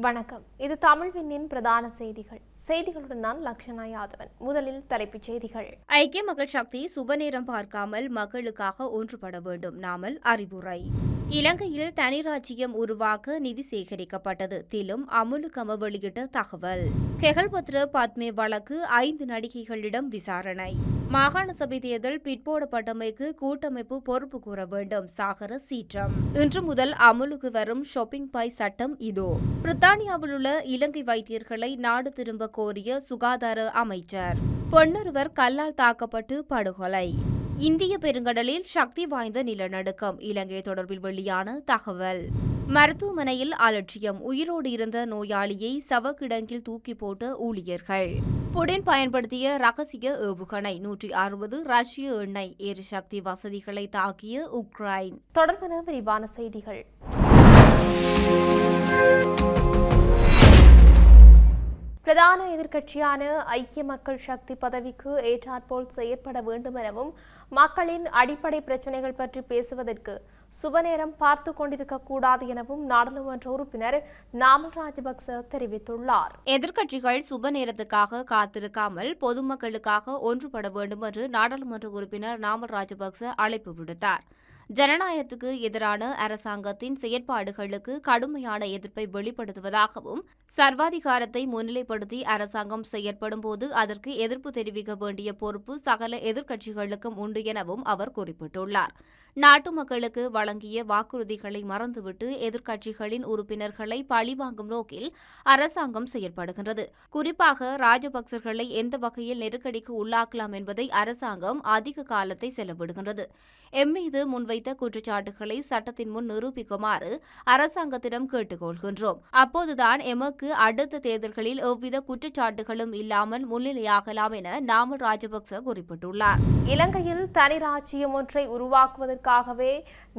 வணக்கம். இது தமிழ் விண்ணின் பிரதான செய்திகள். செய்திகளுடன் நான் லக்ஷனா யாதவன். முதலில் தலைப்புச் செய்திகள். ஐக்கிய மக்கள் சக்தி சுபநேரம் பார்க்காமல் மக்களுக்காக ஒன்றுபட வேண்டும். நாமல் அறிவுரை. இலங்கையில் தனி ராஜ்யம் உருவாக்க நிதி சேகரிக்கப்பட்டது. திலும் அமுலுகம வெளியிட்ட தகவல். கெகல்பத்ர பத்மே வழக்கு ஐந்து நடிகைகளிடம் விசாரணை. மாகாண சபை தேர்தல் பிற்போடப்பட்டமைக்கு கூட்டமைப்பு பொறுப்பு கூற வேண்டும். சாகர சீற்றம். இன்று முதல் அமுலுக்கு வரும் ஷாப்பிங் பை சட்டம் இதோ. பிரித்தானியாவில் உள்ள இலங்கை வைத்தியர்களை நாடு திரும்ப கோரிய சுகாதார அமைச்சர். பொன்னொருவர் கல்லால் தாக்கப்பட்டு படுகொலை. இந்திய பெருங்கடலில் சக்தி வாய்ந்த நிலநடுக்கம். இலங்கை தொடர்பில் வெளியான தகவல். மருத்துவமனையில் அலட்சியம். உயிரோடு இருந்த நோயாளியை சவக்கிடங்கில் தூக்கி போட்ட ஊழியர்கள். புடின் பயன்படுத்திய ரகசிய ஏவுகணை நூற்றி அறுபது ரஷ்ய எண்ணெய் எரிசக்தி வசதிகளை தாக்கிய உக்ரைன். தொடர்பான விரிவான செய்திகள். பிரதான எதிர்க்கட்சியான ஐக்கிய மக்கள் சக்தி பதவிக்கு ஏற்றாற்போல் செயற்பட வேண்டும் எனவும் மக்களின் அடிப்படை பிரச்சினைகள் பற்றி பேசுவதற்கு சுபநேரம் பார்த்து கொண்டிருக்க கூடாது எனவும் நாடாளுமன்ற உறுப்பினர் நாமல் ராஜபக்ச தெரிவித்துள்ளார். எதிர்க்கட்சிகள் சுப நேரத்துக்காக காத்திருக்காமல் பொதுமக்களுக்காக ஒன்றுபட வேண்டும் என்று நாடாளுமன்ற உறுப்பினர் நாமல் ராஜபக்ச அழைப்பு விடுத்தார். ஜனநாயகத்துக்கு எதிரான அரசாங்கத்தின் செயற்பாடுகளுக்கு கடுமையான எதிர்ப்பை வெளிப்படுத்துவதாகவும் சர்வாதிகாரத்தை முன்னிலைப்படுத்தி அரசாங்கம் செயற்படும் போது அதற்கு எதிர்ப்பு தெரிவிக்க வேண்டிய பொறுப்பு சகல எதிர்க்கட்சிகளுக்கும் உண்டு எனவும் அவர் குறிப்பிட்டுள்ளார். நாட்டு மக்களுக்கு வழங்கிய வாக்குறுதிகளை மறந்துவிட்டு எதிர்க்கட்சிகளின் உறுப்பினர்களை பழிவாங்கும் நோக்கில் அரசாங்கம் செயற்படுகின்றது. குறிப்பாக ராஜபக்சர்களை எந்த வகையில் நெருக்கடிக்கு உள்ளாக்கலாம் என்பதை அரசாங்கம் அதிக காலத்தை செலவிடுகின்றது. எம் மீது முன்வைத்த குற்றச்சாட்டுகளை சட்டத்தின் முன் நிரூபிக்குமாறு அரசாங்கத்திடம் கேட்டுக்கொள்கின்றோம். அப்போதுதான் எமக்கு அடுத்த தேர்தல்களில் எவ்வித குற்றச்சாட்டுகளும் இல்லாமல் முன்னிலையாகலாம் என நாமல் ராஜபக்ச குறிப்பிட்டுள்ளார். இலங்கையில் தனி ராஜ்யம் ஒன்றை உருவாக்குவதற்காகவே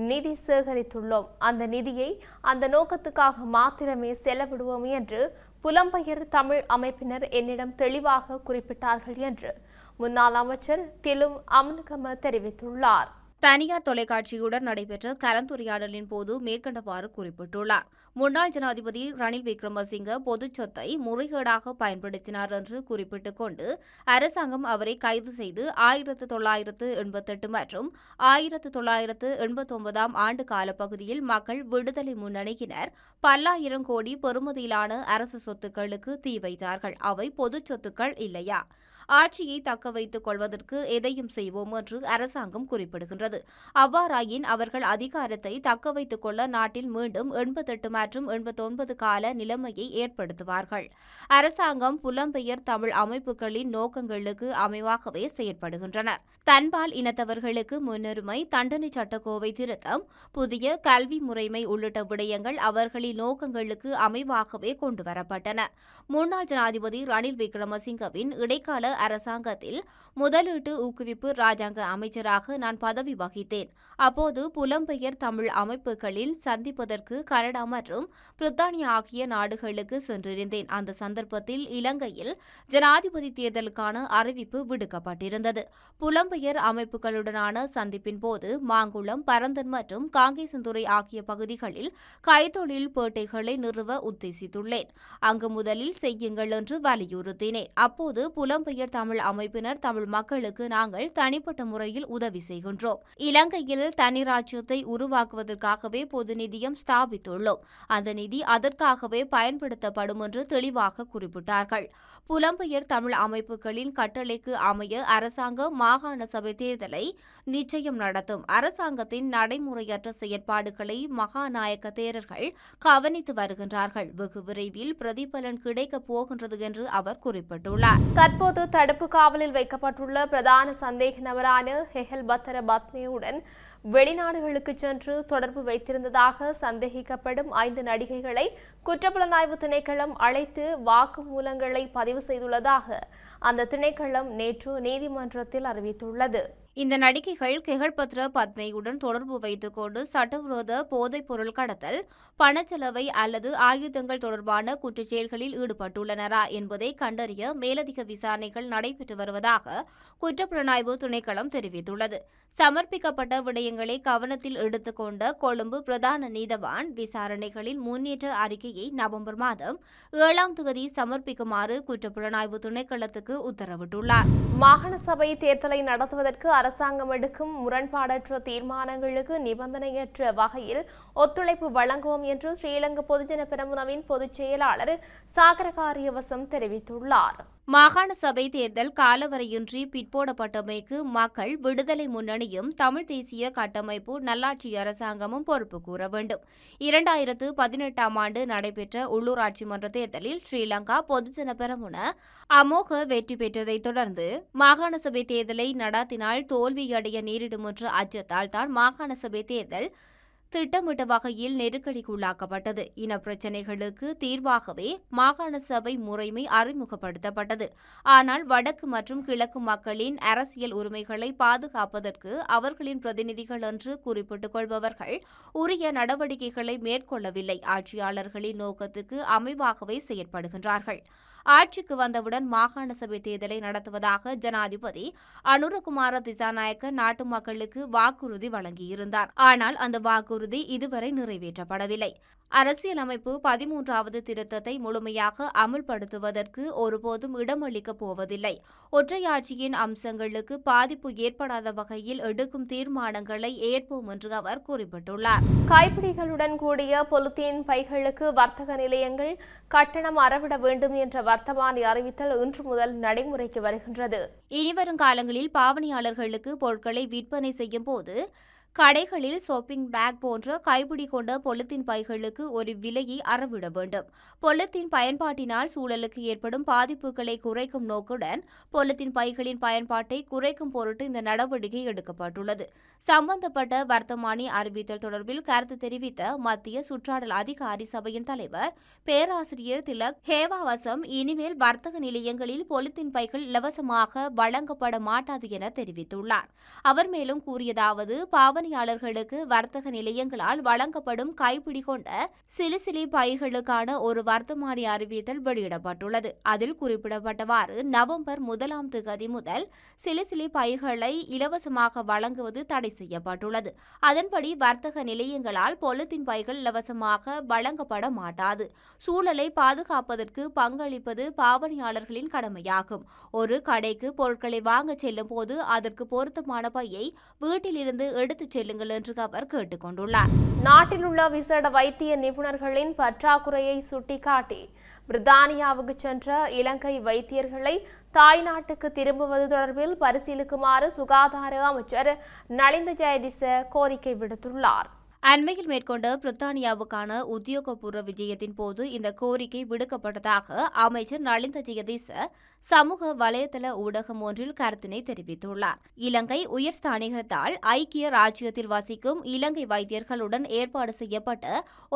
நிதி சேகரித்துள்ளோம். அந்த நிதியை அந்த நோக்கத்துக்காக மாத்திரமே செலவிடுவோம் என்று புலம்பெயர் தமிழ் அமைப்பினர் என்னிடம் தெளிவாக குறிப்பிட்டார்கள் என்று முன்னாள் அமைச்சர் திலும் அம்னுகம தெரிவித்துள்ளார். தனியார் தொலைக்காட்சியுடன் நடைபெற்ற கலந்துரையாடலின் போது மேற்கண்டவாறு குறிப்பிட்டுள்ளார். முன்னாள் ஜனாதிபதி ரணில் விக்ரமசிங்க பொதுச் சொத்தை முறைகேடாக பயன்படுத்தினார் என்று குறிப்பிட்டுக் கொண்டு அரசாங்கம் அவரை கைது செய்து ஆயிரத்து தொள்ளாயிரத்து எண்பத்தெட்டு மற்றும் ஆயிரத்து தொள்ளாயிரத்து எண்பத்தொன்பதாம் ஆண்டு காலப்பகுதியில் மக்கள் விடுதலை முன்னணியினர் பல்லாயிரம் கோடி பெறுமதியிலான அரசு சொத்துக்களுக்கு தீ வைத்தார்கள். அவை பொதுச் சொத்துக்கள் இல்லையா? ஆட்சியை தக்க வைத்துக் கொள்வதற்கு எதையும் செய்வோம் என்று அரசாங்கம் குறிப்பிடுகின்றது. அவ்வாறாயின் அவர்கள் அதிகாரத்தை தக்க வைத்துக் கொள்ள நாட்டில் மீண்டும் எண்பத்தெட்டு மற்றும் எண்பத்தொன்பது கால நிலைமையை ஏற்படுத்துவார்கள். அரசாங்கம் புலம்பெயர் தமிழ் அமைப்புகளின் நோக்கங்களுக்கு அமைவாகவே செயற்படுகின்றனர். தன்பால் இனத்தவர்களுக்கு முன்னுரிமை தண்டனை சட்டக்கோவை திருத்தம் புதிய கல்வி முறைமை உள்ளிட்ட விடயங்கள் அவர்களின் நோக்கங்களுக்கு அமைவாகவே கொண்டுவரப்பட்டன. முன்னாள் ஜனாதிபதி ரணில் விக்ரமசிங்கவின் இடைக்கால அரசாங்கத்தில் முதலீட்டு ஊக்குவிப்பு ராஜாங்க அமைச்சராக நான் பதவி வகித்தேன். அப்போது புலம்பெயர் தமிழ் அமைப்புகளில் சந்திப்பதற்கு கனடா மற்றும் பிரித்தானியா ஆகிய நாடுகளுக்கு சென்றிருந்தேன். அந்த சந்தர்ப்பத்தில் இலங்கையில் ஜனாதிபதி தேர்தலுக்கான அறிவிப்பு விடுக்கப்பட்டிருந்தது. புலம்பெயர் அமைப்புகளுடனான சந்திப்பின் போது மாங்குளம் பரந்தன் மற்றும் காங்கேசந்துறை ஆகிய பகுதிகளில் கைத்தொழில் பேட்டைகளை நிறுவ உத்தேசித்துள்ளேன். அங்கு முதலில் செய்யுங்கள் என்று வலியுறுத்தினேன். அப்போது புலம்பெயர் தமிழ் அமைப்பினர் தமிழ் மக்களுக்கு நாங்கள் தனிப்பட்ட முறையில் உதவி செய்கின்றோம். இலங்கையில் தனி ராஜ்யத்தை உருவாக்குவதற்காகவே பொது நிதியம் ஸ்தாபித்துள்ளோம். அந்த நிதி அதற்காகவே பயன்படுத்தப்படும் என்று தெளிவாக குறிப்பிட்டார்கள். புலம்பெயர் தமிழ் அமைப்புகளின் கட்டளைக்கு அமைய அரசாங்கம் மாகாண சபை தேர்தலை நிச்சயம் நடத்தும். அரசாங்கத்தின் நடைமுறையற்ற செயற்பாடுகளை மகாநாயக்க தேரர்கள் கவனித்து வருகின்றார்கள். வெகு விரைவில் பிரதிபலன் கிடைக்கப் போகின்றது என்று அவர் குறிப்பிட்டுள்ளார். தற்போது தடுப்பு காவலில் வைக்கப்பட்டுள்ள பிரதான சந்தேக நபரான ஹெஹல் பத்தர பத்மேவுடன் வெளிநாடுகளுக்கு சென்று தொடர்பு வைத்திருந்ததாக சந்தேகிக்கப்படும் ஐந்து நடிகைகளை குற்றப்புலனாய்வு திணைக்களம் அழைத்து வாக்குமூலங்களை பதிவு செய்துள்ளதாக அந்த திணைக்களம் நேற்று நீதிமன்றத்தில் அறிவித்துள்ளது. இந்த நடிகைகள் கெகழ்பத்ர பத்மையுடன் தொடர்பு வைத்துக் கொண்டு சட்டவிரோத போதைப் பொருள் கடத்தல் பணச்செலவை அல்லது ஆயுதங்கள் தொடர்பான குற்றச்செயல்களில் ஈடுபட்டுள்ளனரா என்பதை கண்டறிய மேலதிக விசாரணைகள் நடைபெற்று வருவதாக குற்றப்புலனாய்வு திணைக்களம் தெரிவித்துள்ளது. சமர்ப்பிக்கப்பட்ட விடயங்களை கவனத்தில் எடுத்துக்கொண்ட கொழும்பு பிரதான நீதவான் விசாரணைகளின் முன்னேற்ற அறிக்கையை நவம்பர் மாதம் ஏழாம் தேதி சமர்ப்பிக்குமாறு குற்றப்புலனாய்வு திணைக்களத்துக்கு உத்தரவிட்டுள்ளார். மாகாண சபை தேர்தலை நடத்துவதற்கு அரசாங்கம் எடுக்கும் முரண்பாடற்ற தீர்மானங்களுக்கு நிபந்தனையற்ற வகையில் ஒத்துழைப்பு வழங்குவோம் என்று ஸ்ரீலங்கா பொதுஜன பெரமுனவின் பொதுச் செயலாளர் சாகர காரியவசம் தெரிவித்துள்ளார். மாகாண சபை தேர்தல் காலவரையின்றி பிற்போடப்பட்டமைக்கு மக்கள் விடுதலை முன்னணியும் தமிழ் தேசிய கட்டமைப்பு நல்லாட்சி அரசாங்கமும் பொறுப்பு கூற வேண்டும். இரண்டாயிரத்து பதினெட்டாம் ஆண்டு நடைபெற்ற உள்ளூராட்சி மன்ற தேர்தலில் ஸ்ரீலங்கா பொதுஜன பெரமுன அமோக வெற்றி பெற்றதைத் தொடர்ந்து மாகாண சபை தேர்தலை நடாத்தினால் தோல்வியடைய நேரிடும் என்ற அச்சத்தால் தான் மாகாண சபை தேர்தல் திட்டமிட்ட வகையில் நெருக்கடிக்குள்ளாக்கப்பட்டது. இன பிரச்சினைகளுக்கு தீர்வாகவே மாகாண சபை முறைமை அறிமுகப்படுத்தப்பட்டது. ஆனால் வடக்கு மற்றும் கிழக்கு மக்களின் அரசியல் உரிமைகளை பாதுகாப்பதற்கு அவர்களின் பிரதிநிதிகள் என்று குறிப்பிட்டுக் கொள்பவர்கள் உரிய நடவடிக்கைகளை மேற்கொள்ளவில்லை. ஆட்சியாளர்களின் நோக்கத்துக்கு அமைவாகவே செயற்படுகின்றார்கள். ஆட்சிக்கு வந்தவுடன் மாகாண சபை தேர்தலை நடத்துவதாக ஜனாதிபதி அனுரகுமார திசாநாயக்க நாட்டு மக்களுக்கு வாக்குறுதி வழங்கியிருந்தார். ஆனால் அந்த வாக்குறுதி இதுவரை நிறைவேற்றப்படவில்லை. அரசியலமைப்பு பதிமூன்றாவது திருத்தத்தை முழுமையாக அமுல்படுத்துவதற்கு ஒருபோதும் இடமளிக்கப் போவதில்லை. ஒற்றையாட்சியின் அம்சங்களுக்கு பாதிப்பு ஏற்படாத வகையில் எடுக்கும் தீர்மானங்களை ஏற்போம் என்று அவர் குறிப்பிட்டுள்ளார். கைப்பிடிகளுடன் கூடிய பொலித்தீன் பைகளுக்கு வர்த்தக நிலையங்கள் கட்டணம் அறவிட வேண்டும் என்ற வர்த்தமானி அறிவித்தல் இன்று முதல் நடைமுறைக்கு வருகின்றது. இனிவரும் காலங்களில் பாவனையாளர்களுக்கு பொருட்களை விற்பனை செய்யும் போது கடைகளில் ஷாப்பிங் பேக் போன்ற கைப்பிடி கொண்ட பொலித்தீன் பைகளுக்கு ஒரு விலையை அறவிட வேண்டும். பொலித்தீன் பயன்பாட்டினால் சூழலுக்கு ஏற்படும் பாதிப்புகளை குறைக்கும் நோக்குடன் பொலித்தீன் பைகளின் பயன்பாட்டை குறைக்கும் பொருட்டு இந்த நடவடிக்கை எடுக்கப்பட்டுள்ளது. சம்பந்தப்பட்ட வர்த்தமானி அறிவித்தல் தொடர்பில் கருத்து தெரிவித்த மத்திய சுற்றாடல் அதிகாரி சபையின் தலைவர் பேராசிரியர் திலக் ஹேவாவசம் இனிமேல் வர்த்தக நிலையங்களில் பொலித்தீன் பைகள் இலவசமாக வழங்கப்பட மாட்டாது என தெரிவித்துள்ளார். அவர் மேலும் கூறியதாவது பாவ விற்பனையாளர்களுக்கு வர்த்தக நிலையங்களால் வழங்கப்படும் கைப்பிடி கொண்ட சிலிசிலி பைகளுக்கான ஒரு வர்த்தமானி அறிவித்தல் வெளியிடப்பட்டுள்ளது. அதில் குறிப்பிடப்பட்டவாறு நவம்பர் முதலாம் திகதி முதல் சிலிசிலி பைகளை இலவசமாக வழங்குவது தடை செய்யப்பட்டுள்ளது. அதன்படி வர்த்தக நிலையங்களால் பொலித்தின் பைகள் இலவசமாக வழங்கப்பட மாட்டாது. சூழலை பாதுகாப்பதற்கு பங்களிப்பது பாவனையாளர்களின் கடமையாகும். ஒரு கடைக்கு பொருட்களை வாங்கச் செல்லும் போது அதற்கு பொருத்தமான பையை வீட்டிலிருந்து எடுத்துச் செல்லுங்கள் என்று அவர் கேட்டுக்கொண்டுள்ளார். நாட்டில் உள்ள விசேட வைத்திய நிபுணர்களின் பற்றாக்குறையை சுட்டிக்காட்டி பிரித்தானியாவுக்கு சென்ற இலங்கை வைத்தியர்களை தாய்நாட்டுக்கு திரும்புவது தொடர்பில் பரிசீலிக்குமாறு சுகாதார அமைச்சர் நலிந்த ஜெயதிச கோரிக்கை விடுத்துள்ளார். அண்மையில் மேற்கொண்ட பிரித்தானியாவுக்கான உத்தியோகபூர்வ விஜயத்தின் போது இந்த கோரிக்கை விடுக்கப்பட்டதாக அமைச்சர் நலிந்த ஜெயதீச சமூக வலைதள ஊடகம் ஒன்றில் கருத்தினை தெரிவித்துள்ளார். இலங்கை உயர்ஸ்தானிகத்தால் ஐக்கிய ராஜ்யத்தில் வசிக்கும் இலங்கை வைத்தியர்களுடன் ஏற்பாடு செய்யப்பட்ட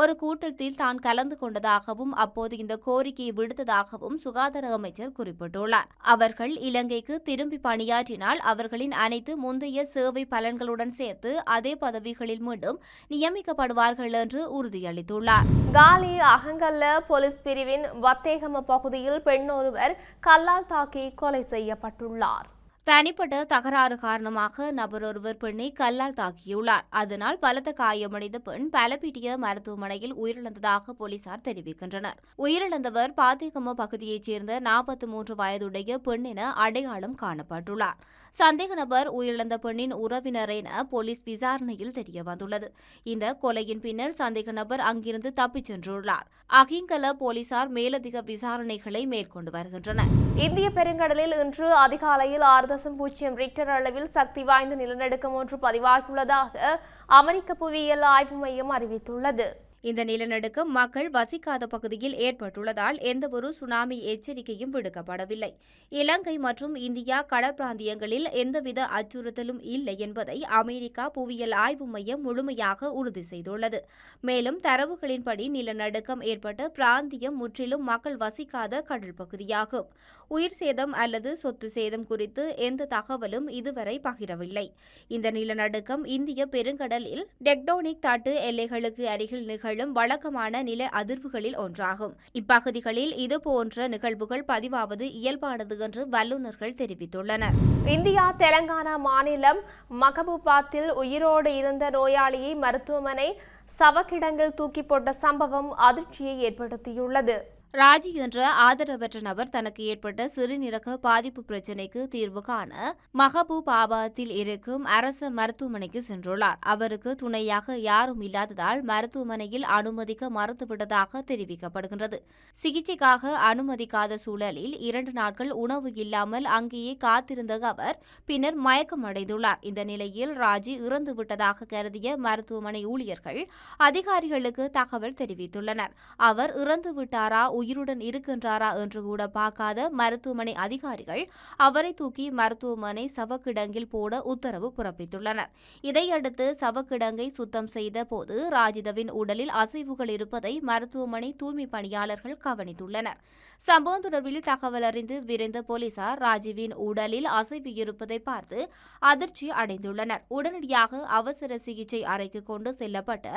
ஒரு கூட்டத்தில் தான் கலந்து கொண்டதாகவும் அப்போது இந்த கோரிக்கையை விடுத்ததாகவும் சுகாதார அமைச்சர் குறிப்பிட்டுள்ளார். அவர்கள் இலங்கைக்கு திரும்பி பணியாற்றினால் அவர்களின் அனைத்து முந்தைய சேவை பலன்களுடன் சேர்த்து அதே பதவிகளில் மீண்டும் நியமிக்கப்படுவார்கள் என்று உறுதியளித்துள்ளார். காலி அகங்கல்ல போலீஸ் பிரிவின் வத்தேகம பகுதியில் பெண் ஒருவர் கல்லா கல்லால் தாக்கி கொலை செய்யப்பட்டுள்ளார். தனிப்பட்ட தகராறு காரணமாக நபர் ஒருவர் பெண்ணை கல்லால் தாக்கியுள்ளார். அதனால் பலத்த காயமடைந்த பெண் பலபீட்டிய மருத்துவமனையில் உயிரிழந்ததாக போலீசார் தெரிவிக்கின்றனர். உயிரிழந்தவர் பாத்திகம பகுதியைச் சேர்ந்த நாற்பத்தி மூன்று வயதுடைய பெண் என அடையாளம் காணப்பட்டுள்ளார். சந்தேக நபர் உயிரிழந்த பெண்ணின் உறவினர் என போலீஸ் விசாரணையில் தெரியவந்துள்ளது இந்த கொலையின் பின்னர் சந்தேக நபர் அங்கிருந்து தப்பிச் சென்றுள்ளார். அகிங்கல போலீசார் மேலதிக விசாரணைகளை மேற்கொண்டு வருகின்றனர். இந்திய பெருங்கடலில் இன்று அதிகாலையில் ஆறு தசம் பூஜ்ஜியம் ரிக்டர் அளவில் சக்தி வாய்ந்த நிலநடுக்கம் ஒன்று பதிவாகியுள்ளதாக அமெரிக்க புவியியல் ஆய்வு மையம் அறிவித்துள்ளது. இந்த நிலநடுக்கம் மக்கள் வசிக்காத பகுதியில் ஏற்பட்டுள்ளதால் எந்தவொரு சுனாமி எச்சரிக்கையும் விடுக்கப்படவில்லை. இலங்கை மற்றும் இந்தியா கடற்பிராந்தியங்களில் எந்தவித அச்சுறுத்தலும் இல்லை என்பதை அமெரிக்கா புவியியல் ஆய்வு மையம் முழுமையாக உறுதி செய்துள்ளது. மேலும் தரவுகளின்படி நிலநடுக்கம் ஏற்பட்ட பிராந்தியம் முற்றிலும் மக்கள் வசிக்காத கடல் பகுதியாகும். உயிர் சேதம் அல்லது சொத்து சேதம் குறித்து எந்த தகவலும் இதுவரை பகிரவில்லை. இந்த நிலநடுக்கம் இந்திய பெருங்கடலில் டெக்டோனிக் தட்டு எல்லைகளுக்கு அருகில் நிகழும் வழக்கமான நில அதிர்வுகளில் ஒன்றாகும். இப்பகுதிகளில் இதுபோன்ற நிகழ்வுகள் பதிவாவது இயல்பானது என்று வல்லுநர்கள் தெரிவித்துள்ளனர். இந்தியா தெலங்கானா மாநிலம் மகபூபாத்தில் உயிரோடு இருந்த நோயாளியை மருத்துவமனை சவக்கிடங்கில் தூக்கி போட்ட சம்பவம் அதிர்ச்சியை ஏற்படுத்தியுள்ளது. ராஜி என்ற ஆதரவற்ற நபர் தனக்கு ஏற்பட்ட சிறுநீரக பாதிப்பு பிரச்சினைக்கு தீர்வு காண மஹபூபாபாத்தில் இருக்கும் அரச மருத்துவமனைக்கு சென்றுள்ளார். அவருக்கு துணையாக யாரும் இல்லாததால் மருத்துவமனையில் அனுமதிக்க மறுத்துவிட்டதாக தெரிவிக்கப்படுகின்றது. சிகிச்சைக்காக அனுமதிக்காத சூழலில் இரண்டு நாட்கள் உணவு இல்லாமல் அங்கேயே காத்திருந்த அவர் பின்னர் மயக்கமடைந்துள்ளார். இந்த நிலையில் ராஜி இறந்துவிட்டதாக கருதிய மருத்துவமனை ஊழியர்கள் அதிகாரிகளுக்கு தகவல் தெரிவித்துள்ளனர். அவர் இறந்துவிட்டாரா உயிருடன் இருக்கின்றாரா என்று கூட பார்க்காத மருத்துவமனை அதிகாரிகள் அவரை தூக்கி மருத்துவமனை சவக்கிடங்கில் போட உத்தரவு பிறப்பித்துள்ளனர். இதையடுத்து சவக்கிடங்கை சுத்தம் செய்த போது ராஜிதவின் உடலில் அசைவுகள் இருப்பதை மருத்துவமனை தூய்மை பணியாளர்கள் கவனித்துள்ளனர். சம்பவம் தொடர்பில் தகவல் அறிந்து விரைந்த போலீசார் ராஜீவின் உடலில் அசைவு இருப்பதை பார்த்து அதிர்ச்சி அடைந்துள்ளனர். உடனடியாக அவசர சிகிச்சை அறைக்கு கொண்டு செல்லப்பட்ட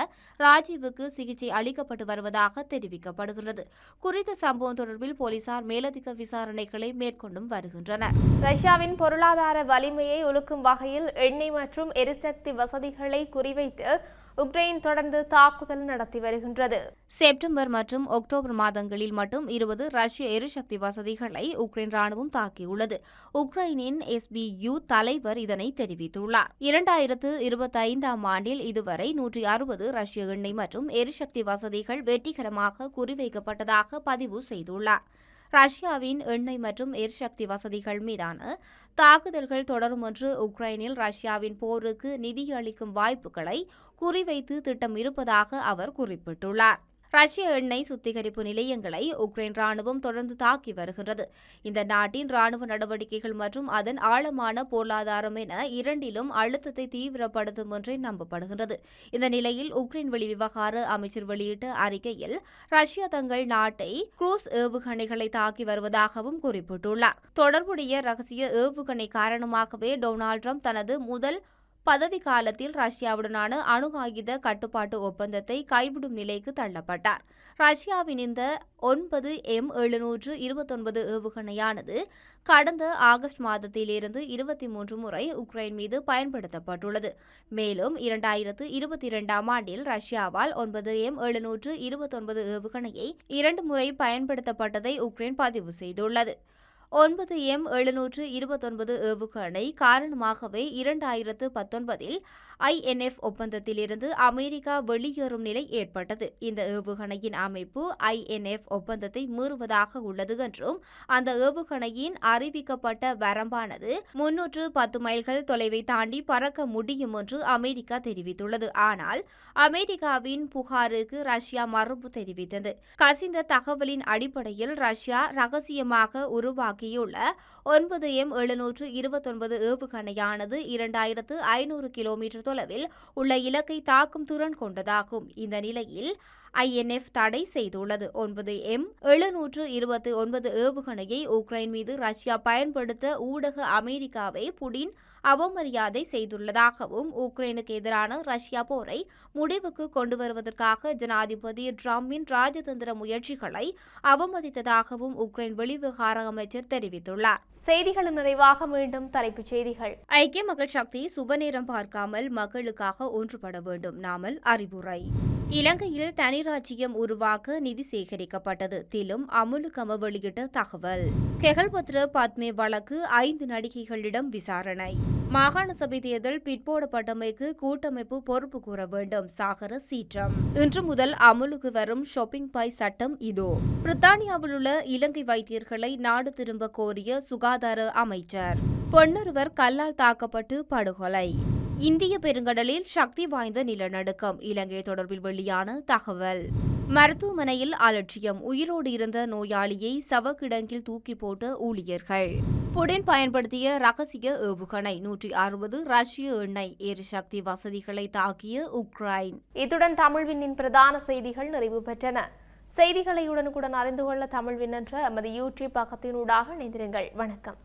ராஜீவுக்கு சிகிச்சை அளிக்கப்பட்டு வருவதாக தெரிவிக்கப்படுகிறது. குறித்த சம்பவம் தொடர்பில் போலீசார் மேலதிக விசாரணைகளை மேற்கொண்டும் வருகின்றனர். ரஷ்யாவின் பொருளாதார வலிமையை ஒழுக்கும் வகையில் எண்ணெய் மற்றும் எரிசக்தி வசதிகளை குறிவைத்து உக்ரைன் தொடர்ந்து தாக்குதல் நடத்தி வருகின்றது. செப்டம்பர் மற்றும் அக்டோபர் மாதங்களில் மட்டும் இருபது ரஷ்ய எரிசக்தி வசதிகளை உக்ரைன் ராணுவம் தாக்கியுள்ளது. உக்ரைனின் எஸ்பியு தலைவர் இதனை தெரிவித்துள்ளார். இரண்டாயிரத்து இருபத்தைந்தாம் ஆண்டில் இதுவரை நூற்றி அறுபது ரஷ்ய எண்ணெய் மற்றும் எரிசக்தி வசதிகள் வெற்றிகரமாக குறிவைக்கப்பட்டதாக பதிவு செய்துள்ளார். ரஷ்யாவின் எண்ணெய் மற்றும் எரிசக்தி வசதிகள் மீதான தாக்குதல்கள் தொடரும் என்று உக்ரைனில் ரஷ்யாவின் போருக்கு நிதியளிக்கும் வாய்ப்புகளை குறிவைத்து திட்டம் இருப்பதாக அவர் குறிப்பிட்டுள்ளார். ரஷ்ய எண்ணெய் சுத்திகரிப்பு நிலையங்களை உக்ரைன் ராணுவம் தொடர்ந்து தாக்கி வருகிறது இந்த நாட்டின் ராணுவ நடவடிக்கைகள் மற்றும் அதன் ஆழமான பொருளாதாரம் என இரண்டிலும் அழுத்தத்தை தீவிரப்படுத்தும் என்றே நம்பப்படுகிறது இந்த நிலையில் உக்ரைன் வெளிவிவகார அமைச்சர் வெளியிட்ட அறிக்கையில் ரஷ்யா தங்கள் நாட்டை குரூஸ் ஏவுகணைகளை தாக்கி வருவதாகவும் குறிப்பிட்டுள்ளார். தொடர்புடைய ரகசிய ஏவுகணை காரணமாகவே டொனால்ட் ட்ரம்ப் தனது முதல் பதவி காலத்தில் ரஷ்யாவுடனான அணு ஆயுத கட்டுப்பாட்டு ஒப்பந்தத்தை கைவிடும் நிலைக்கு தள்ளப்பட்டார். ரஷ்யாவின் இந்த ஒன்பது எம் எழுநூற்று இருபத்தொன்பது ஏவுகணையானது கடந்த ஆகஸ்ட் மாதத்திலிருந்து இருபத்தி மூன்று முறை உக்ரைன் மீது பயன்படுத்தப்பட்டுள்ளது. மேலும் இரண்டாயிரத்து இருபத்தி இரண்டாம் ஆண்டில் ரஷ்யாவால் ஒன்பது எம் எழுநூற்று இருபத்தொன்பது ஏவுகணையை இரண்டு முறை பயன்படுத்தப்பட்டதை உக்ரைன் பதிவு செய்துள்ளது. ஒன்பது எம் எழுநூற்று இருபத்தொன்பது ஏவுகணை காரணமாகவே இரண்டாயிரத்து பத்தொன்பதில் ஐஎன்எஃப் ஒப்பந்தத்திலிருந்து அமெரிக்கா வெளியேறும் நிலை ஏற்பட்டது. இந்த ஏவுகணையின் அமைப்பு ஐஎன்எஃப் ஒப்பந்தத்தை மீறுவதாக உள்ளது என்றும் அந்த ஏவுகணையின் அறிவிக்கப்பட்ட வரம்பானது முன்னூற்று பத்து மைல்கள் தொலைவை தாண்டி பறக்க முடியும் என்று அமெரிக்கா தெரிவித்துள்ளது. ஆனால் அமெரிக்காவின் புகாருக்கு ரஷ்யா மறுப்பு தெரிவித்தது. கசிந்த தகவலின் அடிப்படையில் ரஷ்யா ரகசியமாக உருவாக்கியுள்ள ஒன்பது எம் எழுநூற்று இருபத்தொன்பது ஏவுகணையானது இரண்டாயிரத்து ஐநூறு கிலோமீட்டர் தொலைவில் உள்ள இலக்கை தாக்கும் திறன் கொண்டதாகும். இந்த நிலையில் ஐஎன்எஃப் தடை செய்துள்ளது. ஒன்பது எம் எழுநூற்று இருபத்தி ஒன்பது ஏவுகணையை உக்ரைன் மீது ரஷ்யா பயன்படுத்த ஊடக அமெரிக்காவை புடின் அவமரியாதை செய்துள்ளதாகவும் உக்ரைனுக்கு எதிரான ரஷ்யா போரை முடிவுக்கு கொண்டு வருவதற்காக ஜனாதிபதி டிரம்பின் ராஜதந்திர முயற்சிகளை அவமதித்ததாகவும் உக்ரைன் வெளிவிவகார அமைச்சர் தெரிவித்துள்ளார். செய்திகளின் நிறைவாக மீண்டும் தலைப்புச் செய்திகள். ஐக்கிய மக்கள் சக்தி சுபநேரம் பார்க்காமல் மக்களுக்காக ஒன்றுபட வேண்டும். நாமல் அறிவுரை. இலங்கையில் தனிராஜ்யம் உருவாக்க நிதி சேகரிக்கப்பட்டது திலும் அமுலுகம வெளியிட்ட தகவல். கெகல்பத்ர பத்மே வழக்கு ஐந்து நடிகைகளிடம் விசாரணை. மாகாண சபை தேர்தல் பிற்போடப்பட்டமைக்கு கூட்டமைப்பு பொறுப்பு கூற வேண்டும் சாகர சீற்றம். இன்று முதல் அமுலுக்கு வரும் ஷாப்பிங் பாய் சட்டம் இதோ. பிரித்தானியாவில் உள்ள இலங்கை வைத்தியர்களை நாடு திரும்ப கோரிய சுகாதார அமைச்சர். பொன்னொருவர் கல்லால் தாக்கப்பட்டு படுகொலை. இந்திய பெருங்கடலில் சக்தி வாய்ந்த நிலநடுக்கம். இலங்கை தொடர்பில் வெளியான தகவல். மருத்துவமனையில் அலட்சியம். உயிரோடு இருந்த நோயாளியை சவக்கிடங்கில் தூக்கி போட்ட ஊழியர்கள். புடின் பயன்படுத்திய ரகசிய ஏவுகணை. நூற்றி அறுபது ரஷ்ய எண்ணெய். எரிசக்தி வசதிகளை தாக்கிய உக்ரைன். இத்துடன் தமிழ்வினின் பிரதான செய்திகள் நிறைவு பெற்றன. செய்திகளை உடனுக்குடன் அறிந்து கொள்ள தமிழ்வின் என்ற எமது யூடியூப் பக்கத்தினூடாக இணைந்திருங்கள். வணக்கம்.